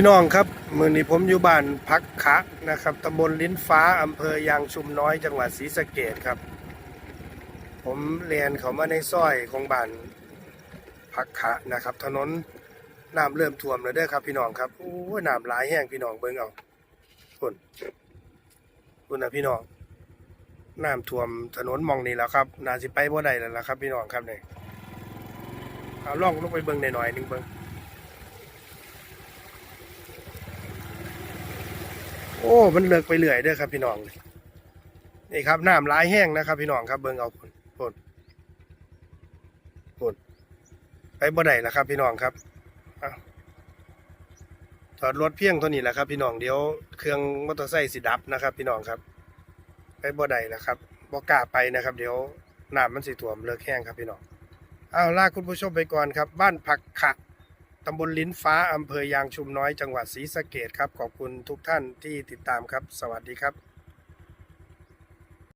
พี่น้องครับมือนี้ผมอยู่บ้านพักขะนะครับตำบลลิ้นฟ้าอำเภอยางชุมน้อยจังหวัดศรีสะเกดครับ ผมเรียนเขามาในซอยของบ้านพักขะนะครับ ถนนน้ำเริ่มท่วมแล้วเด้อครับ พี่น้องครับโอ้น้ำหลายแห้งพี่น้องเบิ่งเอาคุณคุณนะพี่น้องน้ำท่วมถนนมองนี่แล้วครับน่าสิไปบ่ได้แล้วล่ะครับ พี่น้องครับเนี่ยเอาล่องลงไปเบิ่งหน่อยหนึ่งเบิ่ง โอ้มันเลิกไปเรื่อยเด้อครับพี่น้องนี่ครับน้ำลายแห้งนะครับ พี่น้องครับเบิ่งเอาพุ่นพุ่นพุ่นไปบ่ได้ล้วครับ พี่น้องครับอ้าวจอดรถเพียงเท่านี้แหละครับ พี่น้องเดี๋ยวเครื่องมอเตอร์ไซค์สิดับนะครับ พี่น้องครับ ไปบ่ได้ล้วครับบ่กล้าไปนะครับ เดี๋ยวน้ำมันสิท่วมเลิกแห้งครับพี่น้องอ้าวลาคุณผู้ชมไปก่อนครับ บ้านผักขะ ตำบลลิ้นฟ้าอำเภอยางชุมน้อยจังหวัดศรีสะเกดครับ ขอบคุณทุกท่านที่ติดตามครับ สวัสดีครับ